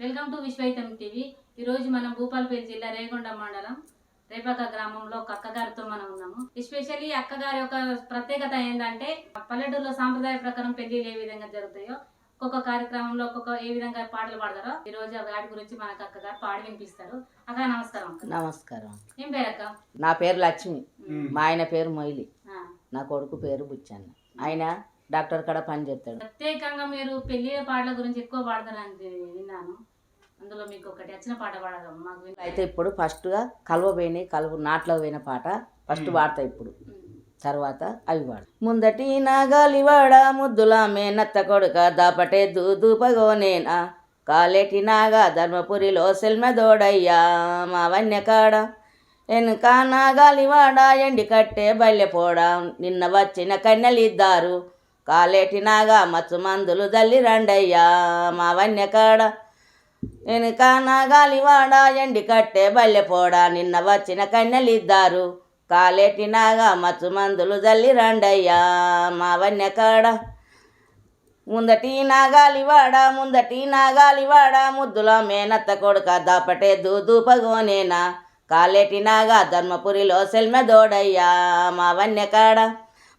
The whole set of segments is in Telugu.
Welcome to విశ్వైతం TV. ఈరోజు మనం భూపాలపల్లి జిల్లా రేగొండ మండలం రేపక గ్రామంలో ఒక అక్కగారితో మనం ఉన్నాము. ఎస్పెషల్లీ అక్కగారి యొక్క ప్రత్యేకత ఏంటంటే పల్లెటూరులో సాంప్రదాయ ప్రకారం పెళ్ళిలు ఏ విధంగా జరుగుతాయో ఒక్కొక్క కార్యక్రమంలో ఒక్కొక్క ఏ విధంగా పాటలు పాడతారో ఈ రోజు వాటి గురించి మనకు అక్కగారు పాడి వినిపిస్తారు. అక్క నమస్కారం నమస్కారం. ఏం పేరు అక్క? నా పేరు లక్ష్మి. మా ఆయన పేరు మొయిలి. ఆ, నా కొడుకు పేరు బుచ్చన్న. ఆయన డాక్టర్ కాడ పని చేస్తాడు ప్రత్యేకంగా మీరు పెళ్ళి పాటల గురించి ఎక్కువ పాడతారని విన్నాను. అందులో మీకు ఒకటి వచ్చిన పాట పాడదాం మాకు అయితే ఇప్పుడు ఫస్ట్గా కలువ పోయినాయి కలువ నాట్లో పోయిన పాట ఫస్ట్ పాడతా ఇప్పుడు. తర్వాత అవి పాడు. ముందటి నాగాలివాడ ముద్దుల మేనత్త కొడుక దాపటే దూదుపగోనేనా కాలేటి నాగా ధర్మపురిలో సెల్మెదోడయ్యా మా వన్యకాడ. వెనుక నాగాలివాడ ఎండి కట్టే బల్లెపోడా నిన్న వచ్చిన కన్నెలిద్దారు. కాలేటి నాగా మచ్చు మందులు జల్లి రండయ్యా మా వన్యకాడ. వెనుక నాగాలివాడ ఎండి కట్టే బల్లెపోడా నిన్న వచ్చిన కన్నెలిద్దారు. కాలేటి నాగా మచ్చు మందులు జల్లి రండయ్యా మా వన్యకాడ ముందటి నాగాలివాడ ముందటి నాగాలివాడ ముద్దుల మేనత్త కొడుక దాపటే దూదూపగోనేనా కాలేటి నాగా ధర్మపురిలో సెల్మెదోడయ్యా మా వన్యకాడ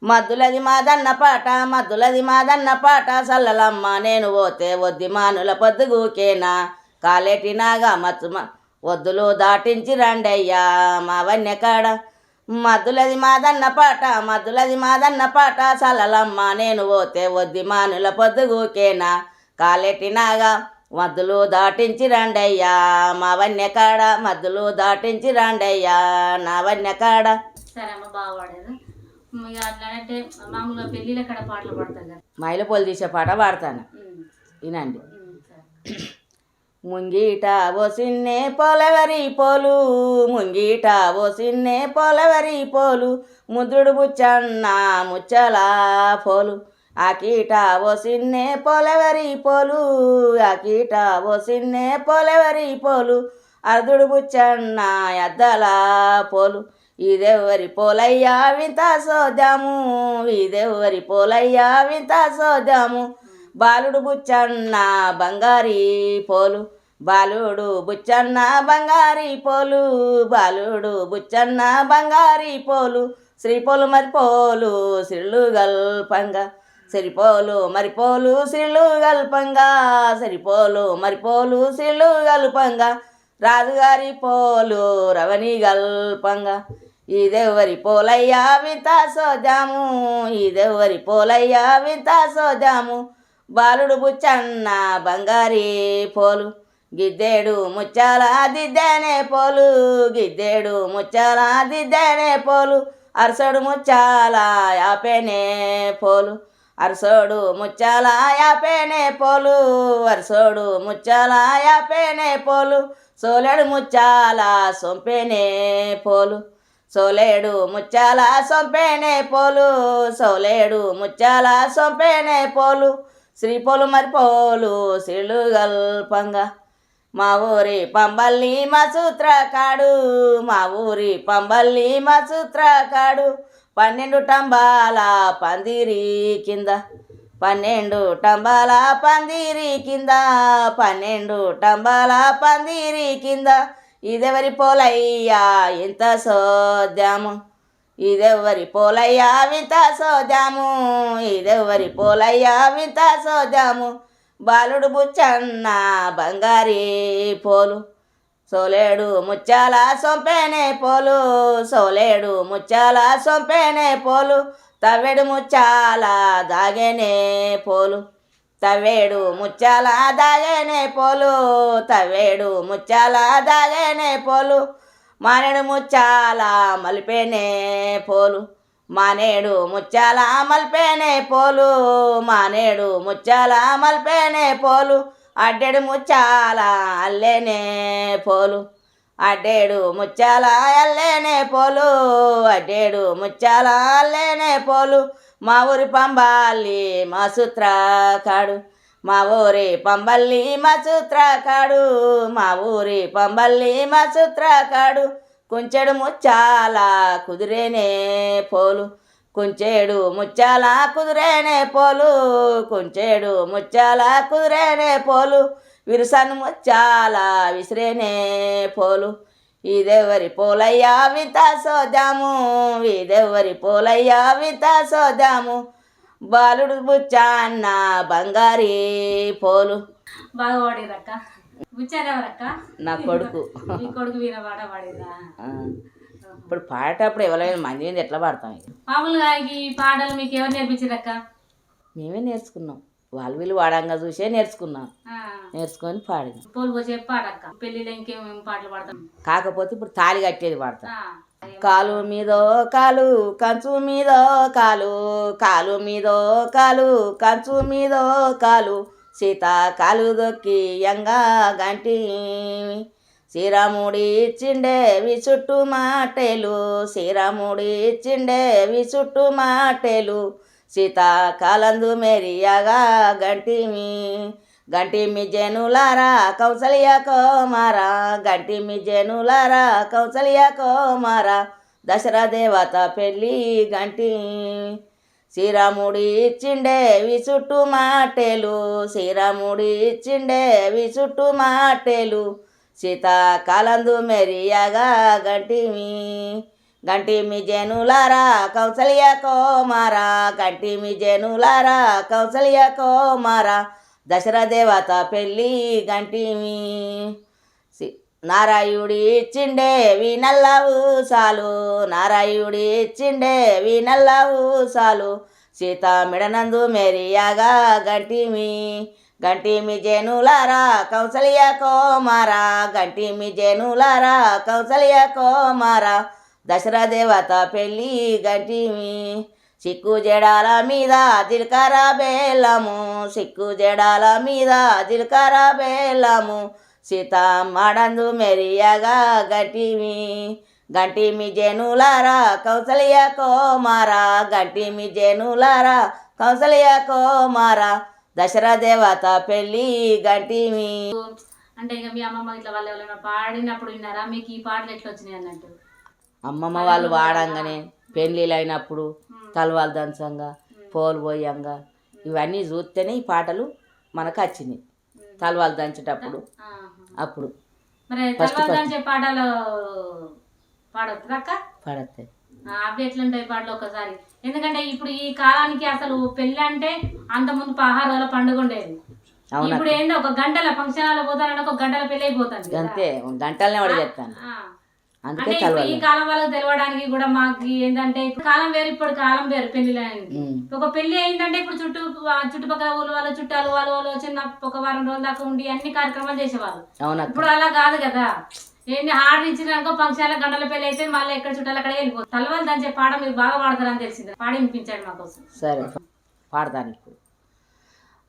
మద్దులది మాదన్న పాట మద్దులది మాదన్న పాట సల్లలమ్మ నేను పోతే వద్ది మానుల పొద్దుగూకేనా కాలేటి నాగా మచ్చు వద్దులు దాటించి రండయ్యా మా వన్యకాడ మద్దులది మాదన్న పాట మద్దులది మాదన్న పాట సల్లలమ్మ నేను పోతే వద్ది మానుల పొద్దుగూకేనా కాలేటి నాగా మద్దులు దాటించి రండయ్యా మా వన్యకాడ మద్దులు దాటించి రండయ్యా నా వన్యకాడ సరే అమ్మ బాగా పాడారు ఉమ్, ఇక అట్లా అంటే మామూలుగా పెళ్ళిళ్ళ కాడ పాటలు పాడతారు కదా. మైల పోలు తీసే పాట పాడతాను. వినండి. ముంగీట ఓ సిన్నే పోలవరి పోలు ముంగీట ఓ సిన్నే పోలవరి పోలు ముద్రుడు బుచ్చన్న ముచ్చల పోలు ఆకీట ఓ సిన్నే పోలవరి పోలు ఆకీట ఓ సిన్నే పోలవరి పోలు అర్ధుడు బుచ్చన్న ఎద్దల పోలు ఇదెవరి పోలయ్యా వింత సోదాము ఇదెవరి పోలయ్యా వింత సోదాము బాలుడు బుచ్చన్న బంగారి పోలు. బాలుడు బుచ్చన్న బంగారి పోలు. బాలుడు బుచ్చన్న బంగారి పోలు. శ్రీపోలు మరిపోలు సిరులు గల్పంగా. సరిపోలు మరిపోలు సిరులు గల్పంగా. సరిపోలు మరిపోలు సిరులు గల్పంగా. రాజుగారి పోలు రవణి గల్పంగా. ఇదెవరి పోలయ్యా వింత సోజాము ఇదెవరి పోలయ్యా వింత సోజాము బాలుడు బుచ్చన్న బంగారి పోలు గిద్దేడు ముచ్చాల దిద్దేనే పోలు గిద్దేడు ముచ్చాల దిద్దేనే పోలు అరసడు ముచ్చాల యాపేనే పోలు అరసోడు ముచ్చాల యాపేనే పోలు అరసోడు ముచ్చాల యాపేనే పోలు సోలెడు ముచ్చాల సొంపేనే పోలు. సోలేడు ముచ్చాల సొంపేనే పోలు సోలేడు ముచ్చాల సొంపేనే పోలు శ్రీ పోలు మరి పోలు శ్రీలు గల్పంగా. మా ఊరి పంబల్లి మా సూత్ర కాడు మా ఊరి పంబల్లి మా సూత్ర కాడు పన్నెండు టంబాల పందిరి కింద. పన్నెండు టంబాల పందిరి కింద పన్నెండు టంబాల పందిరి కింద. ఇదెవరి పోలయ్యా? ఇంత సోద్యాము ఇదెవరి పోలయ్యా? వింత సోదాము ఇదెవరి పోలయ్యా? వింత సోదాము బాలుడు బుచ్చన్న బంగారి పోలు. సోలేడు ముచ్చాల సొంపేనే పోలు. సోలేడు ముచ్చాల సొంపేనే పోలు. తవ్వెడు ముచ్చాల దాగేనే పోలు. తవ్వేడు ముచ్చాల దాగనే పోలు తవ్వేడు ముచ్చాల దాగనే పోలు మానేడు ముచ్చాల మలిపేనే పోలు మానేడు ముచ్చాల మల్పేనే పోలు మానేడు ముచ్చాల మల్పేనే పోలు అడ్డెడు ముచ్చాల అల్లేనే పోలు అడ్డేడు ముచ్చాల అల్లేనే పోలు అడ్డేడు ముచ్చాల అల్లేనే పోలు మా ఊరి పంబాలి మా కాడు. మా ఊరి పంబల్లి మా కాడు. మా ఊరి పంబల్లి మా కాడు. కుంచెడు ముచ్చాల కుదిరేనే పోలు. కుంచేడు ముచ్చాల కుదిరేనే పోలు. కుంచేడు ముచ్చాల కుదిరేనే పోలు. విరుసను ముచ్చాల విసిరేనే పోలు. ఇదెవరి పోలయ్యా వింత సోదాము ఇదెవరి పోలయ్యా వింత సోదాము బాలుడు బుచ్చాన్న బంగారీ పోలు. బాగా పాడిరక్క. బుచ్చారెవరక్క నా కొడుకు. కొడుకు వీర పాట పాడిరా. ఇప్పుడు పాడేటప్పుడు ఎవరైనా మంది మీద ఎట్లా పాడతాం మామూలుగా ఈ పాటలు మీకు ఎవరు నేర్పించారక్క? మేమే నేర్చుకున్నాం. వాళ్ళు వీళ్ళు వాడంగా చూసే నేర్చుకున్నాం. నేర్చుకొని పాడినాం ఇంకేమేం పాటలు పాడతాం? కాకపోతే ఇప్పుడు తాళి కట్టేది పాడతాం. కాలు మీదో కాలు కంచు మీదో కాలు కాలు మీదో కాలు కంచు మీదో కాలు సీత కాలు దొక్కి యంగా గంటి. శ్రీరాముడి ఇచ్చిండేవి చుట్టూ మాటేలు శ్రీరాముడి ఇచ్చిండేవి చుట్టూ మాటేలు సీత కాలందు మెరియగా గంటిమి గంటిమి జనులారా కౌసల్య కోమారా గంటిమి జనులారా కౌసల్య కోమారా దసరా దేవత పెళ్ళి గంటి. శ్రీరాముడి ఇచ్చిండే విసుట్టు మాటేలు శ్రీరాముడి ఇచ్చిండే విసుట్టు మాటేలు సీత కాలందు మెరియగా గంటిమి. గంటిమి జనులారా కౌసల్య కోమారా. గంటిమి జనులారా కౌసల్య కోమారా. దసరా దేవత పెళ్ళి గంటిమి నారాయుడి ఇచ్చిండే వినల్ల ఊసాలు నారాయుడి ఇచ్చిండే వినల్ల ఊసాలు సీత మిడనందు మెరియాగా గంటిమి గంటిమి జనులారా కౌసల్య కోమారా. గంటిమి జనులారా కౌసల్య కోమారా. దసరా దేవత పెళ్ళి గటిమి సిక్కు జడాల మీద జిలకర బేలము సిక్కు జడాల మీద జిలకర బేలము సీతమ్మడందు మెరియగా గటిమి గంటిమి జనులారా కౌసల్య కోమారా. గంటిమి జనులారా కౌసల్య కోమారా. దసరా దేవత పెళ్ళి గంటిమి అంటే ఇక మీ అమ్మమ్మ ఇట్లా వాళ్ళు ఎవరైనా పాడినప్పుడు విన్నారా? మీకు ఈ పాటలు ఎట్లా వచ్చినాయి అన్నట్టు? అమ్మమ్మ వాళ్ళు వాడంగానే పెళ్ళిళ్ళు అయినప్పుడు తలవాలు దంచంగా పోలు పోయంగా ఇవన్నీ చూస్తేనే ఈ పాటలు మనకు వచ్చినాయి. తలవాలు దంచేటప్పుడు. అప్పుడు. పాటలు పాడతాయి అవి ఎట్లుంటాయి పాటలు ఒకసారి ఎందుకంటే ఇప్పుడు ఈ కాలానికి అసలు పెళ్ళి అంటే అంత ముందు పహారాల పండుగ ఉండేది. ఇప్పుడు ఏందో ఒక గంటల ఫంక్షన్ పోతానంటే ఒక గంటల పెళ్ళి అయిపోతుంది కదా. అంతే గంటలనే వాడు చెప్తాను. అందుకే అంటే ఇప్పుడు ఈ కాలం వాళ్ళకి తెలవడానికి కూడా మాకు ఏంటంటే ఇప్పుడు కాలం వేరు ఇప్పుడు కాలం వేరు పెళ్ళి ఉమ్. ఒక పెళ్ళి అయిందంటే ఇప్పుడు చుట్టూ చుట్టుపక్కల ఊళ్ళో వాళ్ళ చుట్టాలు వాళ్ళ వాళ్ళు చిన్న ఒక వారం రోజుల దాకా ఉండి అన్ని కార్యక్రమాలు చేసేవాళ్ళు. ఇప్పుడు అలా కాదు కదా. ఏంటి హార్డ్ ఇచ్చినాక ఫంక్షన్ గంటల పెళ్ళి అయితే మళ్ళీ ఎక్కడ చుట్టాలు అక్కడ వెళ్ళిపోతుంది తలవాళ్ళు దంచే పాట మీరు బాగా పాడతారని తెలిసింది. పాడి వినిపించాడు మాకోసం సరే పాడతాను ఇప్పుడు.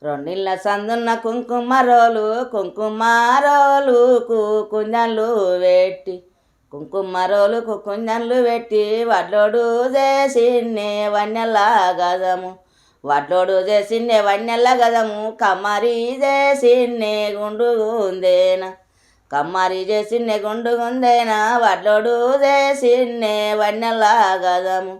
రెండిళ్ళ సందున్న కుంకుమ రోలు కుంకుమ రోలు కుంకుమరోలు కుంజన్లు పెట్టి వడ్లోడు చేసిన్నే వన్నెల గదము. వడ్లోడు చేసిన్నే వన్నెల గదము కమ్మరి చేసిన్నే గుండు గుందేనా. కమ్మరి చేసిన్నే గుండు గుందేనా వడ్లోడు చేసిన్నే వన్నెల గదము.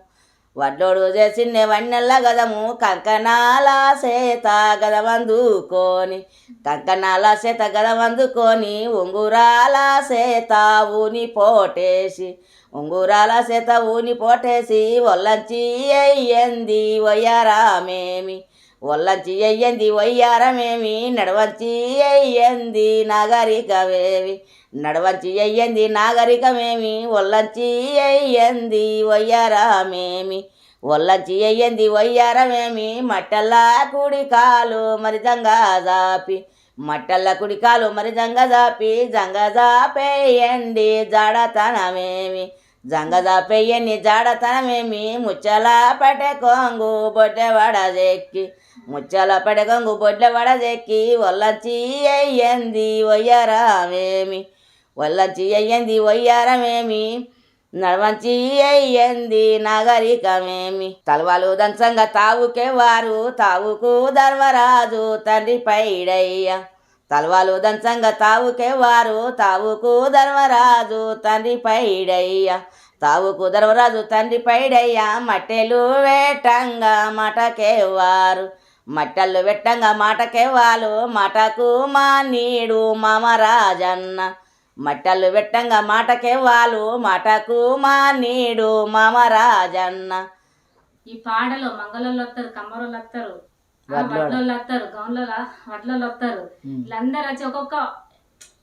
వడ్లోడు చేసిన వన్నెల్ల గదము కంకణాల సేత గదవందుకొని కంకణాల సేత గదవందుకొని ఉంగురాల సేత ఊని పోటేసి. ఉంగురాల సేత ఊని పోటేసి ఒల్లంచి అయ్యంది వయ్యారామేమి ఒల్లంచి అయ్యంది వయ్యారమేమి నడవంచి అయ్యంది నాగరికమేమి? నడవంచి అయ్యంది నాగరికమేమి? ఒల్లంచి అయ్యంది వయ్యారమేమి ఒల్లంచి అయ్యంది వయ్యారమేమి మట్టల్లా కుడి కాలు మరి జంగా జాపి. మట్టల్ల కుడి కాలు మరి జంగ జాపి. జంగ జాపేయండి జాడతనమేమి? జంగ జాడతనమేమి? ముచ్చలా పటే కొంగు బొట్టె వడజెక్కి. ముచ్చల పటె బొడ్ల వడజెక్కి వల్లచి అయ్యంది వయ్యారమేమి. వల్లచి అయ్యంది వయ్యారమేమి. నడవంచి అయ్యంది నాగరికమేమి. తలవాలు దంచంగా తావుకే వారు తావుకు ధర్మరాజు తండ్రి పైడయ్య. తలవాలు దంచంగా తావుకే వారు తావుకు ధర్మరాజు తండ్రి పైడయ్య. తావుకు ధర్మరాజు తండ్రి పైడయ్య మట్టెలు వేటంగా మటకే వారు మట్టళ్ళు పెట్టంగా మాటకే వాళ్ళు మాటకు మా నీడు మామ రాజన్న. మట్టళ్ళు పెట్టంగా మాటకే వాళ్ళు మాటకు మా నీడు మామ రాజన్న. ఈ పాటలో మంగళోళ్ళు వస్తారు కమ్మరోళ్ళు వస్తారు వడ్లోళ్ళు. వడ్లోళ్ళు వస్తారు గౌన్లో వడ్లోళ్ళు వస్తారు వీళ్ళందరూ వచ్చి ఒక్కొక్క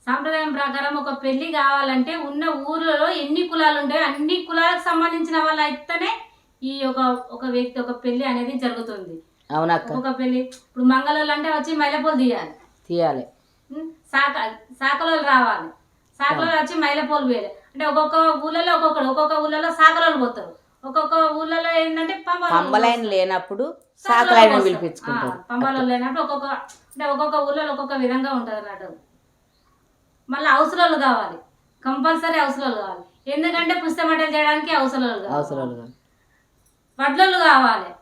సాంప్రదాయం ప్రకారం ఒక పెళ్ళి కావాలంటే ఉన్న ఊర్లలో ఎన్ని కులాలు ఉంటాయో అన్ని కులాలకు సంబంధించిన వాళ్ళు అయితేనే ఈ ఒక ఒక వ్యక్తి ఒక పెళ్ళి అనేది జరుగుతుంది. అవునక్క. ఒక్కొక్క పెళ్ళి ఇప్పుడు మంగళోళ్ళు అంటే వచ్చి మైలపూలు తీయాలి. తీయాలి? సాక సాకలోళ్ళు రావాలి. సాకలోళ్ళు వచ్చి మైలపోలు వేయాలి. అంటే ఒక్కొక్క ఊళ్ళలో ఒక్కొక్కడు ఒక్కొక్క ఊళ్ళలో సాకలోళ్ళు పోతారు. ఒక్కొక్క ఊళ్ళలో ఏంటంటే పంబలైన లేనప్పుడు సాకలైన పిలిపించుకుంటారు. పంబాలో లేనప్పుడు ఒక్కొక్క అంటే ఒక్కొక్క ఊళ్ళో ఒక్కొక్క విధంగా ఉంటుంది అన్నట్టు. మళ్ళీ అవసరాలు కావాలి. కంపల్సరీ అవసరాలు కావాలి. ఎందుకంటే పుస్తమటలు చేయడానికి అవసరాలు కావాలి. అవసరాలు కాదు. వడ్లలు కావాలి.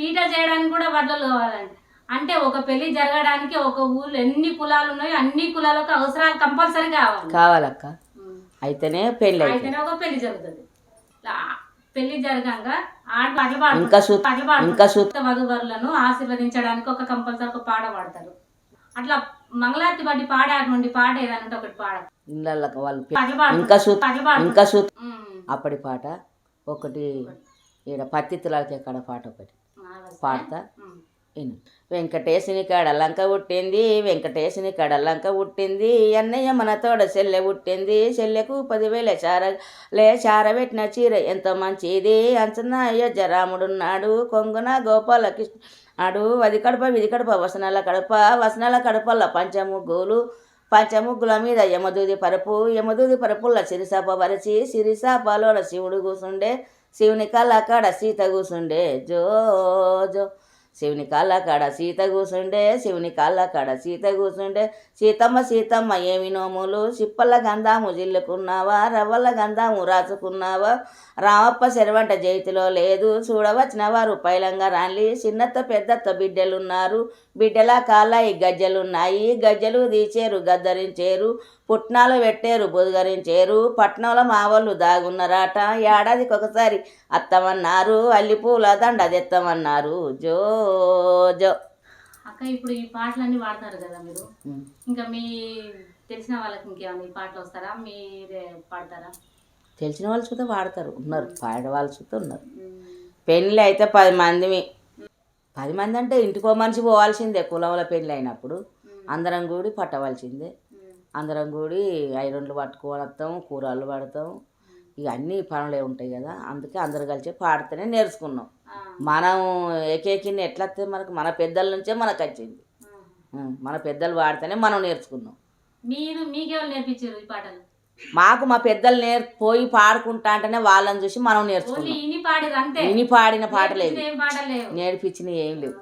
పీట చేయడానికి కూడా వడ్లలు కావాలండి అంటే ఒక పెళ్ళి జరగడానికి ఒక ఊళ్ళో ఎన్ని కులాలు ఉన్నాయో అన్ని కులాలకు అవసరాలు కంపల్సరీ కావాలి. కావాలక్క. అయితేనే అయితే అయితేనే ఒక పెళ్ళి జరుగుతుంది. పెళ్ళి జరగంగా ఆడ పాటలు ఇంకా సు పాటలు పాడుతారు ఇంకా సు వధువరులను ఆశీర్వదించడానికి ఒక కంపల్సరీ ఒక పాట పాడతారు. అట్లా మంగళారతి బట్టి పాడే అటువంటి పాట ఏదైనా ఉంటే ఒకటి పాడ ఇళ్ళకి వాళ్ళు పాటలు పాడు ఇంకా సు పాటలు పాడు ఇంకా. అప్పటి పాట ఒకటి ఈడ పత్తిత్తులకి ఎక్కడ పాట ఒకటి. పాడతా. విను. వెంకటేశుని కాడ లంక పుట్టింది వెంకటేశుని కాడ లంక పుట్టింది అన్నయ్య మన తోడ చెల్లె పుట్టింది చెల్లెకు పదివేల చార లే చార పెట్టిన చీర ఎంత మంచిది? అంచన అయ్యజరాముడున్నాడు కొంగున గోపాలకృష్ణ నాడు అది కడప విధి కడప వసనాల కడప వసనాల కడపల్ల పంచముగ్గులు పంచముగ్గుల మీద యమదూది పరుపు యమదూది పరుపుల్ల సిరిసాప వరచి సిరిసాపలోన శివుడు కూసుండే శివుని కళ్ళకాడ సీత కూసుండే. జో జో. శివుని కాళ్ళకాడ సీత కూసుండే శివుని కళ్ళకాడ సీత కూసుండే. సీతమ్మ సీతమ్మ ఏమి నోములు? సిప్పల గంధాము జిల్లుకున్నావా? రవ్వల గంధాము రాసుకున్నావా? రామప్ప సెరవంట జైతిలో లేదు. చూడవచ్చిన వారు పైలంగా రాన్లి చిన్నత్త పెద్దత్త బిడ్డలున్నారు. బిడ్డల కాళ్ళ ఈ గజ్జలున్నాయి. గజ్జలు తీచేరు గద్దరించేరు. పుట్నాలు పెట్టేరు బుదగరించేరు. పట్నంలో మా వాళ్ళు దాగున్నారట. ఏడాదికి ఒకసారి అత్తమన్నారు. అల్లిపూల దండ తెత్తమన్నారు. జో జో. అక్క ఇప్పుడు ఈ పాటలన్నీ పాడతారు కదా మీరు. ఇంకా మీ తెలిసిన వాళ్ళకి ఇంకేమైనా ఈ పాటలు వస్తారా? మీరే పాడతారా? తెలిసిన వాళ్ళు చూస్తే వాడతారు. ఉన్నారు. పాడే వాళ్ళు చూస్తే ఉన్నారు. పెళ్ళి అయితే పది మంది పది మంది అంటే ఇంటికో మనిషి పోవాల్సిందే. కులంలో పెళ్ళి అయినప్పుడు అందరం కూడి పట్టవలసిందే. అందరం కూడి ఐరన్లు పట్టుకొని వస్తాం కూరలు పడతాం. ఇక అన్ని పనులే ఉంటాయి కదా. అందుకే అందరు కలిసి పాడితేనే నేర్చుకున్నాం. మనం ఏకేకిని ఎట్లా వస్తే మనకు మన పెద్దల నుంచే మనకు వచ్చింది. మన పెద్దలు పాడితేనే మనం నేర్చుకున్నాం. మీరు మీకెవరు నేర్పించారు ఈ పాటలు? మాకు మా పెద్దలు నేర్ పోయి పాడుకుంటా అంటేనే వాళ్ళని చూసి మనం నేర్చుకున్నాం. ఇని పాడిన పాట లేదు. నేర్పించిన ఏం పాటలు లేవు.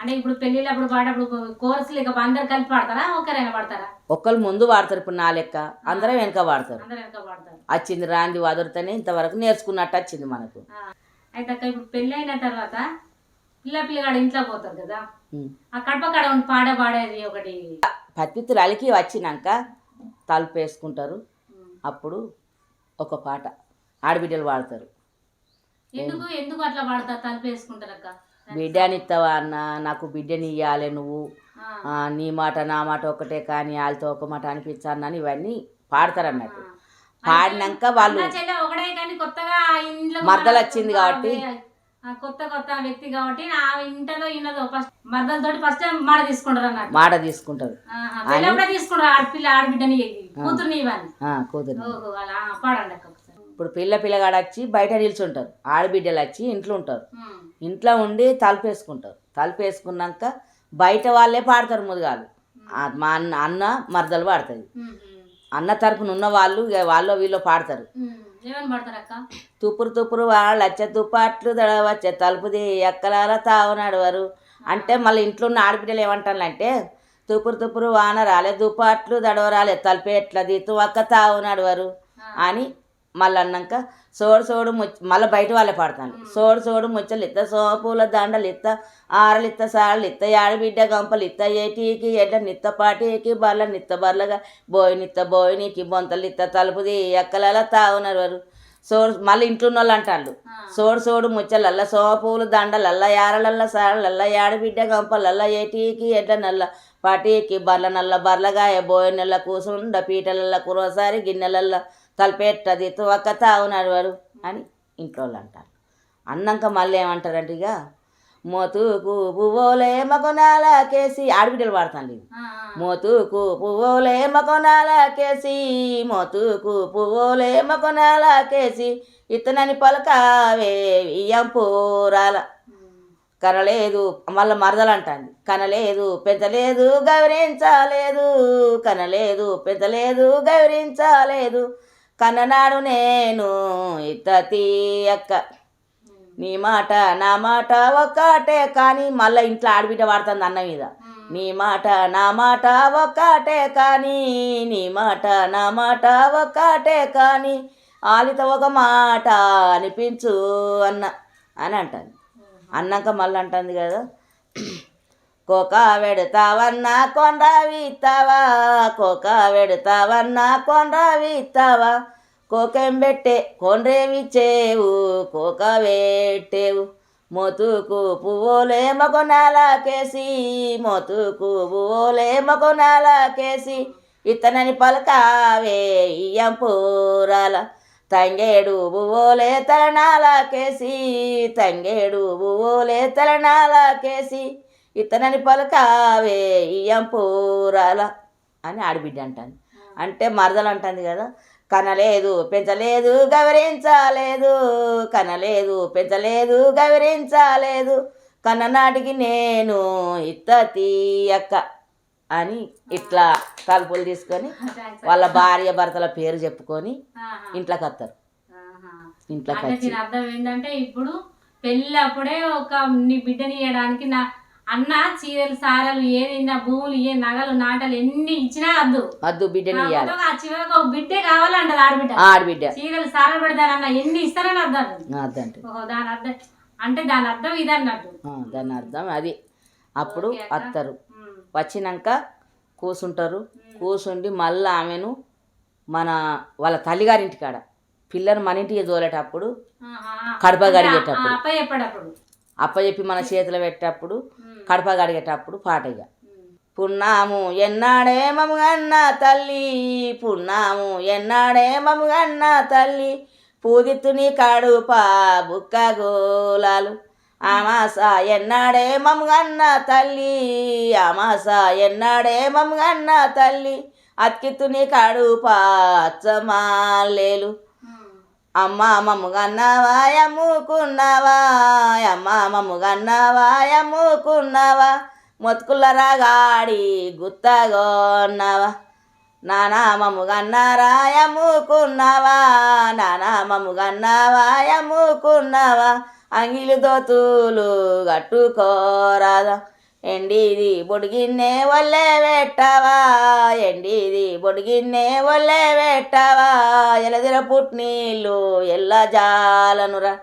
అంటే ఇప్పుడు పెళ్ళిళ్ళప్పుడు పాడేప్పుడు కోర్సులు ఇక అందరు కలిపి పాడతారా? ఒకరైనా పాడతారా? ఒక్కళ్ళు ముందు వాడతారు ఇప్పుడు నా లెక్క. అందరం వెనక పాడతారు. వచ్చింది రాంది వదులుతూనే ఇంతవరకు నేర్చుకున్నట్టు వచ్చింది మనకు. అయితే అక్క ఇప్పుడు పెళ్ళి అయిన తర్వాత పిల్ల పిల్లగాడు ఇంట్లో పోతారు కదా. ఆ కడప కాడ పాడే పాడేది ఒకటి. పత్తిత్తులు అలికి వచ్చినాక తలుపు వేసుకుంటారు. అప్పుడు ఒక పాట ఆడబిడ్డలు వాడతారు ఎందుకు? ఎందుకు అట్లా అక్క. బిడ్డనిస్తావా అన్న? నాకు బిడ్డని ఇయ్యాలి నువ్వు నీ మాట నా మాట ఒకటే కానీ వాళ్ళతో ఒక మాట అనిపించానని ఇవన్నీ పాడతారు అన్నట్టు. పాడినాక వాళ్ళు మరదలు వచ్చింది కాబట్టి. కొత్త కొత్త వ్యక్తి కాబట్టి ఆ ఇంటలో ఇన్నదో ఫస్ట్ మరదలతోటి ఫస్ట్ టైం మాట తీసుకుంటారు అన్నట్టు. మాట తీసుకుంటారు. కూడా తీసుకుంటారు ఆడపిల్ల ఆడబిడ్డని కూతుర్ని కూతురు ఓహో అలా ఆ, పాడండి అక్క ఒకసారి. ఇప్పుడు పిల్ల పిల్లగాడు వచ్చి బయట నిల్చుంటారు. ఆడబిడ్డలు వచ్చి ఇంట్లో ఉంటారు. ఇంట్లో ఉండి తలుపు వేసుకుంటారు తలుపు వేసుకున్నాక బయట వాళ్ళే పాడతారు ముదుగాలు. మా అన్న అన్న మరదలు పాడుతుంది అన్న తరపున ఉన్న వాళ్ళు వాళ్ళు వీళ్ళు పాడతారు. తుపురు తుపురు వాళ్ళు వచ్చే తుపాట్లు దడవచ్చే తలుపుది ఎక్కలాల తావు నడవరు అంటే మళ్ళీ ఇంట్లో ఉన్న ఆడబిడ్డలు ఏమంటారంటే తుపురు తుపురు వాన రాలే దుపాట్లు దడవరాలే తలుపు ఎట్లా దిత్తు ఒక్క తావు నడవరు అని మళ్ళీ అన్నాక సోడు సోడు ముచ్చ మళ్ళీ బయట వాళ్ళే పాడతాను సోడు సోడు ముచ్చలు ఇత్త సోపుల దండలు ఇత్త ఆరలు ఇత్త సారలు ఇత్త యాడబిడ్డ గంపలు ఇత్త ఏటీకి ఎడ్ల నిత్త పాటీకి బర్ల నిత్త బర్లగా బోయినిత్త బోయినికి బొంతలు ఇత్త తలుపుది ఎక్కల తావునరు సోడు మళ్ళీ ఇంట్లో ఉన్న వాళ్ళు అంటారు ఆ. సోడు సోడు ముచ్చలల్ల సోపులు దండలల్ల యారలల్ల సారలల్ల యాడబిడ్డ గంపలల్ల ఏటీకి ఎడ్ల నల్ల పాటీకి బర్ల నల్ల బర్లగాయ బోయనల్ల కూసుండ పీటలల్ల కురోసారి గిన్నెలల్ల తలపెట్టది తువక్క తావు నడవరు అని ఇంట్లో వాళ్ళు అంటారు అన్నాక మళ్ళీ ఏమంటారంటే ఇక మోతుకు పువ్వులే మకొనాల కేసి ఆడబిడ్డలు వాడతాను ఇది. మోతుకు పువ్వులే మకొనాల కేసి మోతుకు పువ్వులే మకొనాల కేసి ఇతనని పలకావే ఇయ్యం పూరాల. కనలేదు మళ్ళీ మరదలు అంటాంది కనలేదు పెంచలేదు గౌరవించలేదు కనలేదు పెంచలేదు గౌరవించలేదు కన్ననాడు నేను ఇత్తతి అక్క ఉమ్. నీ మాట నా మాట ఒక్కటే కానీ మళ్ళీ ఇంట్లో ఆడబిడ్డ వాడుతుంది అన్న మీద. నీ మాట నా మాట ఒక్కటే కానీ నీ మాట నా మాట ఒక్కటే కానీ ఆలిత ఒక మాట అనిపించు అన్న. అని అంటాను అన్నాక మళ్ళీ అంటుంది కదా. కోక వెడతావన్నా కొండ వీతావా? కోక వెడతావన్నా కొండ వీతావా? కోకెం పెట్టే కొండ్రేమిచ్చేవు కోక వేట్టేవు మొతుకు పువ్వులే మకొనాలకేసి మొతుకు పువ్వులే మకొనాలకేసి ఇతనని పలకావే ఇయ్యం పూరాల తంగేడు పువ్వులే తలనాలకేసి తంగేడు పువ్వులే తలనాలకేసి ఇతనని పలకావే ఇయ్యం పూరాల అని ఆడబిడ్డ అంటాను అంటే మరదలు అంటుంది కదా కనలేదు పెంచలేదు గౌరవించలేదు కనలేదు పెంచలేదు గౌరవించలేదు కన్ననాటికి నేను ఇత్త తీయక్క అని ఇట్లా తలుపులు తీసుకొని. వాళ్ళ భార్య భర్తల పేరు చెప్పుకొని. ఇంట్లోకి వస్తారు. ఇంట్లోకి అర్థం ఏంటంటే ఇప్పుడు పెళ్ళి అప్పుడే ఒక నీ బిడ్డని ఇవ్వడానికి నా అన్న చీరలు సారలు ఏది నా భూములు ఏ నగలు నాటలు ఎన్ని ఇచ్చినా వద్దు. వద్దు బిడ్డని ఆ చివరికి ఒక బిడ్డే కావాలంటది ఆడబిడ్డ. ఆడబిడ్డ. చీరలు సారలు పెడతానన్న ఎన్ని ఇస్తారని అర్థం దాని అర్థం అంటే దాని అర్థం ఇది అన్నట్టు దాని అర్థం అది. అప్పుడు ఉమ్. వచ్చినాక కూసుంటారు. కూసుండి మళ్ళీ ఆమెను మన వాళ్ళ తల్లిగారింటి కాడ పిల్లని మన ఇంటికి తోలేటప్పుడు. కడప. ఆ అప్ప అప్పచెప్పి మన చేతిలో పెట్టేటప్పుడు. కడప కడిగేటప్పుడు పాటగా ఉమ్. పున్నాము ఎన్నాడే మముగన్న తల్లి పున్నాము ఎన్నాడే మముగన్న తల్లి పూజిత్తుని కడుపా బుక్క గోలాలు ఆమాస ఎన్నాడే మముగన్న తల్లి ఆమాస ఎన్నాడే మముగన్న తల్లి అతికిత్తుని కడుపా అచ్చమాలేలు. అమ్మ మమ్ముగన్నావా అమ్ముకున్నావా అమ్మ మమ్ముగన్నావా అమ్ముకున్నావా మొత్తుకుల్ల రాగాడి గుత్తగొన్నావా? నానా మమ్ముగన్నారా అమ్ముకున్నావా నానా మమ్ముగన్నావా అమ్ముకున్నావా అంగిలు దోతులు కట్టుకోరాదా ఎండిది బొడిగిన్నే ఒల్లే పెట్టవా ఎండిది బొడిగిన్నే ఒల్లే పెట్టవా ఎలదిర పుట్నీళ్ళు ఎల్ల జాలనురా.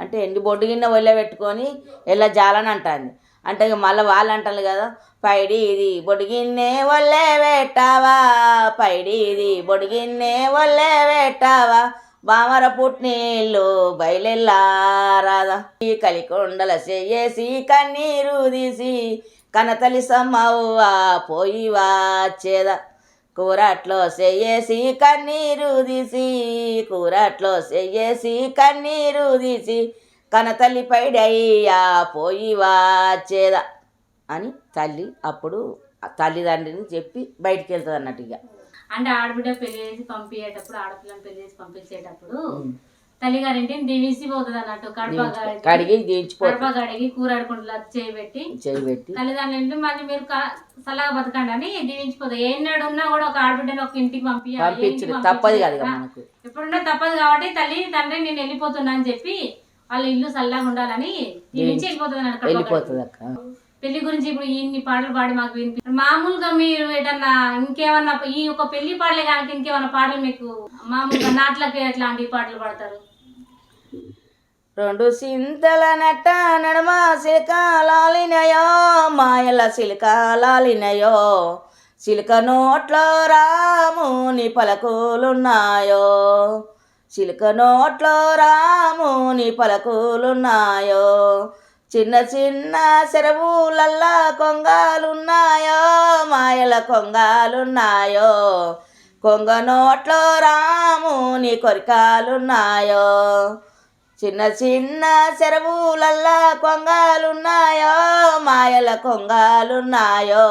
అంటే ఎండి బొడ్డుగిన్నె ఒల్లే పెట్టుకొని ఎల్ల జాలని అంటుంది. అంటే ఇక మళ్ళీ వాళ్ళు అంటారు కదా పైడిది బొడిగిన్నే ఒల్లే పెట్టావా పైడిది బొడిగిన్నే ఒల్లే పెట్టావా వామర పుట్నీళ్ళు బయలెల్లారాదా. ఈ కలికొండల చెయ్యేసి కన్నీరు తీసి కనతలి సమ్మవ్వ పోయి వచ్చేదా కూరట్లో చెయ్యేసి కన్నీరు తీసి కూరట్లో చెయ్యేసి కన్నీరు తీసి కనతల్లి పైడయ్యా పోయి వచ్చేదా అని తల్లి అప్పుడు తల్లిదండ్రిని చెప్పి బయటికి వెళ్తుంది అన్నట్టు ఇక అంటే ఆడబిడ్డ పెళ్ళి చేసి పంపించేటప్పుడు ఆడపిల్లని పెళ్ళి చేసి పంపించేటప్పుడు తల్లిగారింటిని దీవిసి పోతుంది అన్నట్టు కడప కడిగి కడప కూరాడుకుంటూ చేయబెట్టి చేయి పెట్టి తల్లిదండ్రులు మళ్ళీ మీరు చల్లగా బతకండి అని దీవించిపోతుంది ఏనాడు ఉన్నా కూడా ఒక ఆడబిడ్డని ఒక ఇంటికి పంపించాలి తప్పదు కదా మనకు. ఎప్పుడున్నా తప్పదు కాబట్టి తల్లి తండ్రి నేను వెళ్ళిపోతున్నా అని చెప్పి వాళ్ళ ఇల్లు చల్లగా ఉండాలని దీవించి వెళ్ళిపోతుంది అన్నట్టు. వెళ్ళిపోతుంది అక్క. పెళ్ళి గురించి ఇప్పుడు ఇన్ని పాటలు పాడి మాకు వినిపి మామూలుగా మీరు ఏదన్నా ఇంకేమన్నా ఈ ఒక పెళ్ళి పాటలే కానీ ఇంకేమన్నా పాటలు మీకు మామూలుగా నాట్లకి ఎట్లాంటి పాటలు పాడతారు? రెండు సింతల నట్ట నడమ సిలకాలినయో మాయల సిలకాలినయో సిలిక నోట్లో రాముని పలకులున్నాయో చిలుక నోట్లో రాముని పలకులున్నాయో చిన్న చిన్న చెరువులల్లా కొంగాలున్నాయో మాయల కొంగాలున్నాయో. కొంగ నోట్లో రాముని కొరికాలున్నాయో. చిన్న చిన్న చెరువులల్లా కొంగాలున్నాయో మాయల కొంగాలున్నాయో.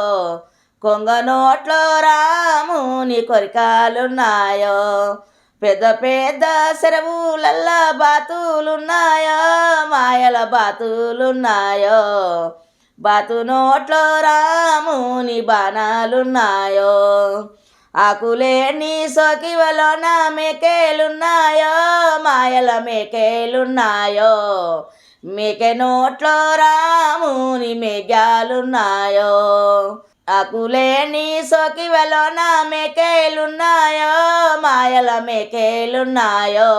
కొంగ నోట్లో రాముని కొరికాలున్నాయో. పెద్ద పెద్ద చెరువులల్లా బాతులున్నాయో మాయల బాతులున్నాయో. బాతు నోట్లో రాముని బాణాలున్నాయో. ఆకులేని సోకివలోన మేకేలున్నాయో మాయల మేకేలున్నాయో. మేకే నోట్లో రాముని మేఘాలున్నాయో. ఆకులేని సోకివలోన మేకేలున్నాయో మాయల మేకేలున్నాయో.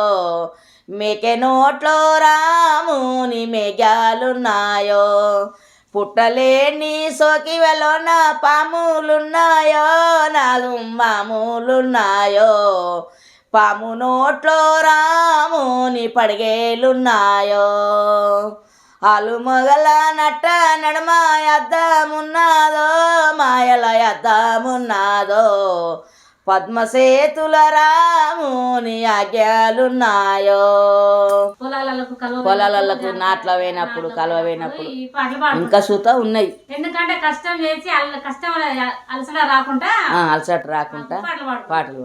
మేకే నోట్లో రాముని మేఘాలున్నాయో. పుట్టలేని సోకివలోన పాములున్నాయో నాగు మామూలున్నాయో. పాము నోట్లో రాముని పడిగేలున్నాయో. ఆలు మొగల నట్ట నడుమ అద్దమున్నాదో మాయల అద్దమున్నాదో పద్మసేతుల రాముని ఆజ్ఞలున్నాయో. పొలాలకు నాట్ల పోయినప్పుడు కలువ పోయినప్పుడు ఇంకా సుత ఉన్నాయి. ఎందుకంటే కష్టం చేసి కష్టం అలసట రాకుండా అలసట రాకుండా పాటలు పాటలు.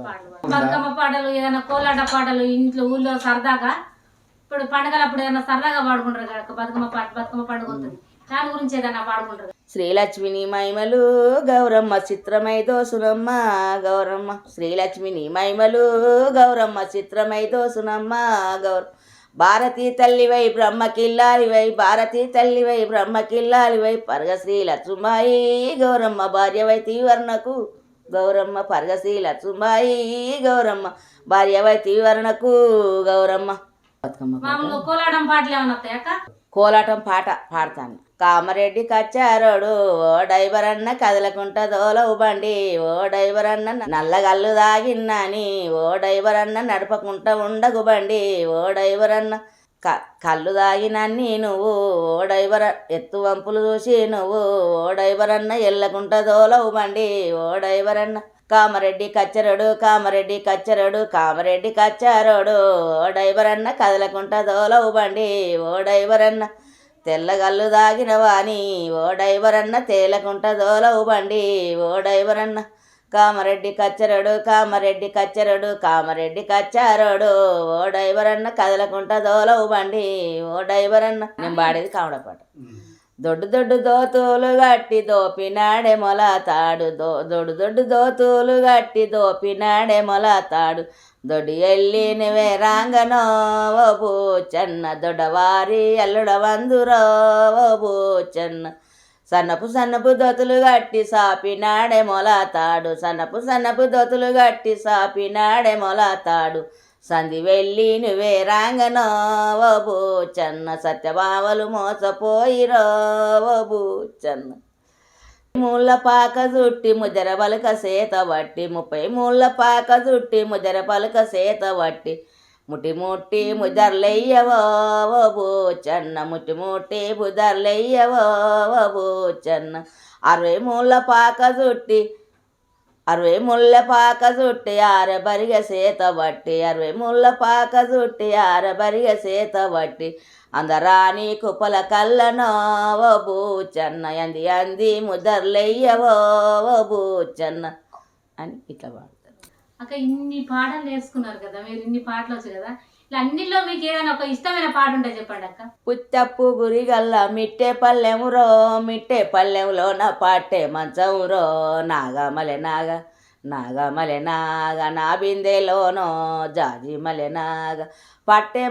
బతుకమ్మ పాటలు ఏదైనా కోలాట పాటలు ఇంట్లో ఊళ్ళో సరదాగా ఇప్పుడు పండగలప్పుడు ఏదైనా సరదాగా పాడుకుంటారు కదా బతుకమ్మ పాట బతుకమ్మ పండుగ వస్తుంది. దాని గురించి ఏదైనా పాడుకుంటారు? శ్రీలక్ష్మిని మహిమలు గౌరమ్మ చిత్రమై దోసునమ్మ గౌరమ్మ. శ్రీలక్ష్మిని మహిమలు గౌరమ్మ చిత్రమై దోసునమ్మ గౌరమ్మ భారతీ తల్లివై బ్రహ్మకిల్లాలివై భారతీ తల్లివై బ్రహ్మకిల్లాలివై పరగ శ్రీలక్ష్మాయి గౌరమ్మ భార్యవై తీవర్ణకు గౌరమ్మ పరగ శ్రీలక్ష్మాయి గౌరమ్మ భార్యవై తీవర్ణకు గౌరమ్మ. బతుకమ్మ కోలాటం పాటలు ఏమైనా వస్తాయక్క కోలాటం పాట పాడతాను. కామరెడ్డి కచ్చారోడు ఓ డైవర్ అన్న కదలకుంట దోలవు బండి ఓ డైవర్ అన్న నల్లగల్లు దాగిన్నాని ఓ డైవర్ అన్న నడపకుంట ఉండగు బండి ఓ డైవర్ అన్న క కళ్ళు దాగినన్ని నువ్వు ఓ డైవర్ ఎత్తు వంపులు చూసి నువ్వు ఓ డైవర్ అన్న ఎల్లకుంట దోలవు బండి ఓ డైవర్ అన్న కామరెడ్డి కచ్చరుడు కామరెడ్డి కచ్చరుడు కామరెడ్డి కచ్చారోడు. ఓ డైవర్ అన్న కదలకుంట దోలవు బండి ఓ డైవర్ అన్న తెల్లగల్లు దాగిన వాణి ఓ డైవర్ అన్న తేలకుంట దోలవు బండి ఓ డైవర్ అన్న కామరెడ్డి కచ్చరుడు కామరెడ్డి కచ్చరుడు కామరెడ్డి కచ్చారుడు. ఓ డైవర్ అన్న కదలకుంట దోలవు బండి ఓ డైవర్ అన్న నేను పాడేది కామడపాట దొడ్డు దొడ్డు దోతులు గట్టి దోపినాడే మొలతాడు దో దొడ్డు దొడ్డు దోతులు గట్టి దోపినాడే మొలతాడు దొడ్డి ఎల్లి నువ్వే రాంగనో ఓ పూచన్న దొడ్డవారి అల్లుడ వందురో ఓ పూచన్న సన్నపు సన్నపు దొతులు గట్టి సాపినాడే మొలతాడు సన్నపు సన్నపు దొతులు గట్టి సాపినాడే మొలతాడు సంధి వెళ్ళి నువ్వే రాంగనో ఓ సత్యభావలు మోసపోయిరో ఓ బూచన్న ముళ్ళ పాక జుట్టి ముదర పలక సేత వట్టి ముప్పై ముళ్ళ పాక జుట్టి ముదర పలక సేత వట్టి ముట్టి ముట్టి ముదర్లెయ్యవో చన్న ముటి ముట్టి ముట్టి చన్న. అరవై ముళ్ళ పాక జుట్టి అరవై ముళ్ళ పాక చుట్టి ఆరబరిగ సేత బట్టి అరవై ముళ్ళ పాక చుట్టి ఆరబరిగ సేత బట్టి అందరాని కుప్పల కళ్ళనో ఓ బూచన్న అంది అంది ముదర్లెయ్యవో ఓ బూచన్న అని ఇట్లా అక్క ఇన్ని పాటలు నేర్చుకున్నారు కదా మీరు ఇన్ని పాటలు వచ్చు కదా ఇలా అన్నిలో మీకు ఏదైనా ఒక ఇష్టమైన పాట ఉంటే చెప్పండి అక్క. పుచ్చప్పు గురిగల్ల మిట్టె పల్లెమురో మిట్టె నా పాటే మంచమురో నాగమలె నాగ నాగమలె నాగ నా బిందెలోనో జాజి మలె నాగ. పట్టె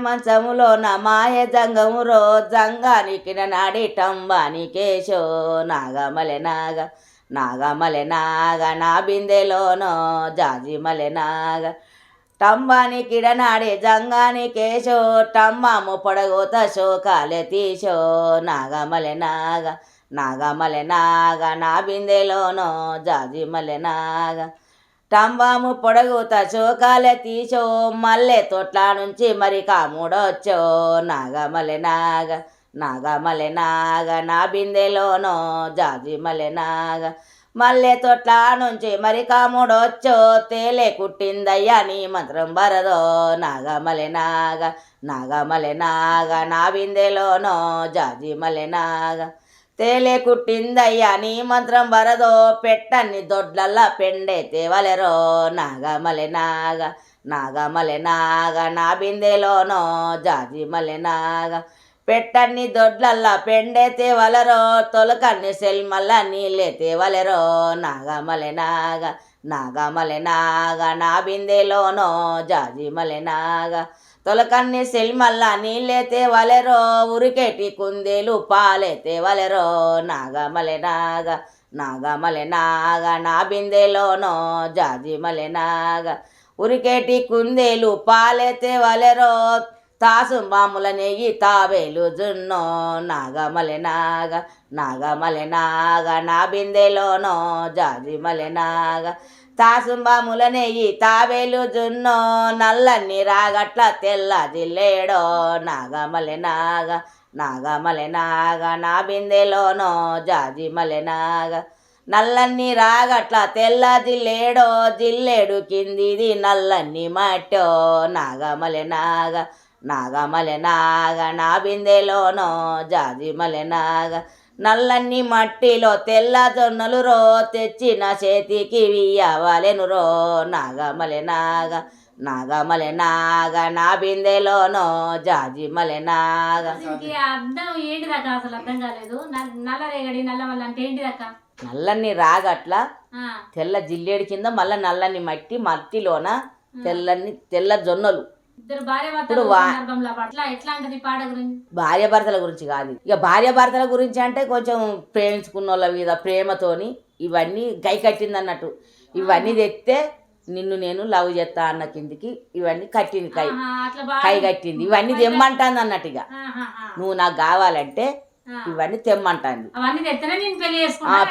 నా మాయ జంగమురో జంగానికి నాడి టంబానికేశో నాగమలె నాగ. నాగమలె నాగ నా బిందెలోనో జాజిమలె నాగ. టంబాని కిడనాడి జంగాని కేశో టమ్మాము పొడగోత శోకాలె తీశో. నాగమలె నాగ నాగమలె నాగ నా బిందెలోనో జాజిమలె నాగ. టంబాము పొడగూత చోకాలే తీసో మల్లె తొట్ల నుంచి మరి కాముడొచ్చో. నాగమలె నాగ నాగమలె నాగ నా బిందెలోనో జాజి మలె నాగ. మల్లె తొట్ల నుంచి మరి కాముడొచ్చో తేలే కుట్టిందయ్యా నీ మంత్రం బరదో నాగమలె నాగ నాగమలె నాగ నా బిందెలోనో జాజి మలె నాగ. తేలే కుట్టిందయ్యా నీ మంత్రం వరదో. పెట్టని దొడ్లల్లా పెండే తేవలెరో. నాగమలె నాగ నాగమలె నాగ నా బిందెలోనో జాజి మలె నాగ. పెట్టన్ని దొడ్లల్లా పెండేతే వలరో తొలకన్ని సెల్మల్ల నీళ్ళేతే వలెరో నాగమలె నాగ నాగమలె నాగ నా బిందెలోనో జాజిమలె నాగ. తొలకన్ని సెల్మల్ల నీళ్ళేతే వలెరో ఉరికెటి కుందేలు పాలైతే వలెరో నాగమలె నాగ నాగమలె నాగ నా బిందెలోనో జాజిమలె నాగ. ఉరికేటి కుందేలు పాలైతే వలెరో తాసు నెయ్యి తాబేలు జున్నో నాగమలె నాగ నాగమలె నాగ నా బిందెలోనో జాజి మలె నాగ తాసుంబాముల నెయ్యి తాబేలు జున్నో నల్లన్ని రాగట్ల తెల్ల జిల్లేడో నాగమలె నాగ నాగమలె నాగ నా బిందెలోనో జాజి మలె నాగ నల్లన్ని రాగట్ల తెల్లది లేడో జిల్లేడు కిందిది నల్లన్ని మట్టో నాగమలె నాగ నాగమలె నాగ నా బిందెలోనో జాజి మలె నాగ నల్లన్ని మట్టిలో తెల్ల జొన్నలు రో తెచ్చిన చేతికి వియ్యవలెను రో నాగమలె నాగ నాగమలె నాగ నా బిందెలోనో జాజి మలె నాగ అర్థం ఏంటిదక్క? అసలు అర్థం కాలేదు. నల్- నల్ల రేగడి నల్ల అంటే ఏంటిదక్క? నల్లన్ని రాగట్ల తెల్ల జిల్లేడు కింద మళ్ళా నల్లని మట్టి మట్టిలోన తెల్లని తెల్ల జొన్నలు. భార్య భర్తల గురించి? కాదు. ఇక భార్య భర్తల గురించి అంటే కొంచెం ప్రేమించుకున్న వాళ్ళ మీద ప్రేమతోని ఇవన్నీ గై కట్టింది అన్నట్టు ఇవన్నీ తెస్తే నిన్ను నేను లవ్ చేస్తా అన్న కిందికి ఇవన్నీ కట్టింది కై కై కట్టింది. ఇవన్నీ తెమ్మంటాంది అన్నట్టు ఇక. నువ్వు నాకు కావాలంటే. ఇవన్నీ తెమ్మంటాంది.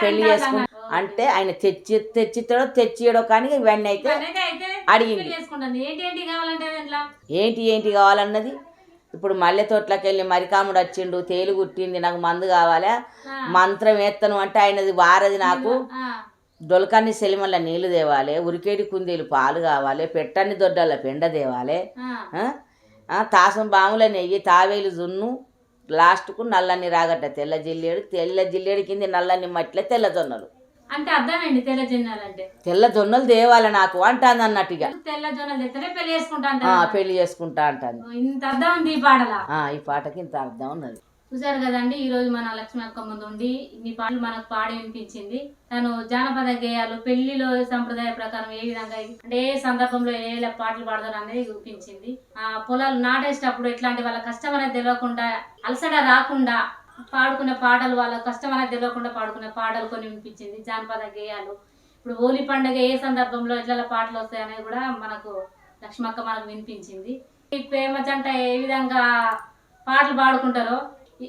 పెళ్ళి చేసుకుంటా అంటే ఆయన తెచ్చి తెచ్చిస్తాడో తెచ్చియడో కానీ ఇవన్నీ అయితే అడిగింది. ఏంటి ఏంటి కావాలన్నది? ఇప్పుడు మల్లె తోటలోకి వెళ్ళి మరికాముడు వచ్చిండు తేలు కుట్టింది నాకు మందు కావాలా. మంత్రం ఎత్తను అంటే ఆయనది వారది నాకు. డొలకాన్ని సెలిమల్ల నీళ్ళు తేవాలి ఉరికేడి కుందేలు పాలు కావాలి పెట్టని దొడ్డల పెండ తేవాలి తాసం బాముల నెయ్యి తావేలు జున్ను లాస్ట్కు నల్లని రాగట్ట తెల్ల జిల్లేడు తెల్ల జిల్లేడు కింద నల్లని మట్టిలో తెల్ల జొన్నలు. అంటే అర్థమేంటి తెల్ల జొన్నలంటే. తెల్ల జొన్నలు తేవాలి నాకు అంటాను అన్నట్టుగా. తెల్ల జొన్నలు తెత్తనే పెళ్ళి చేసుకుంటా పెళ్ళి చేసుకుంటా అంటాను ఇంత అర్థం ఉంది ఈ పాటలా? ఈ పాటకి ఇంత అర్థం ఉన్నది. చూసారు కదండి ఈ రోజు మన లక్ష్మి అక్క ముందు ఉండి ఇన్ని పాటలు మనకు పాడి వినిపించింది. తను జానపద గేయాలు పెళ్ళిలో సంప్రదాయ ప్రకారం ఏ విధంగా అంటే ఏ సందర్భంలో ఏ ఏ పాటలు పాడతారు అనేది చూపించింది. ఆ పొలాలు నాటేసేటప్పుడు ఎట్లాంటి వాళ్ళ కష్టం అనేది తెలియకుండా అలసట రాకుండా పాడుకునే పాటలు వాళ్ళ కష్టం అనేది తెలియకుండా పాడుకునే పాటలు కొన్ని వినిపించింది. జానపద గేయాలు. ఇప్పుడు హోలీ పండుగ ఏ సందర్భంలో ఇట్లా పాటలు వస్తాయనేది కూడా మనకు లక్ష్మక్క మనకు వినిపించింది. ఈ ప్రేమ జంట ఏ విధంగా పాటలు పాడుకుంటారో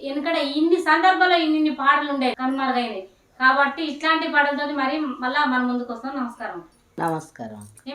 ఎందుకంటే ఇన్ని సందర్భాల్లో ఇన్ని పాటలు ఉండేవి కనుమరుగైనవి. కాబట్టి ఇట్లాంటి పాటలతో మరి మళ్ళా మన ముందుకు వస్తాం. నమస్కారం. నమస్కారం.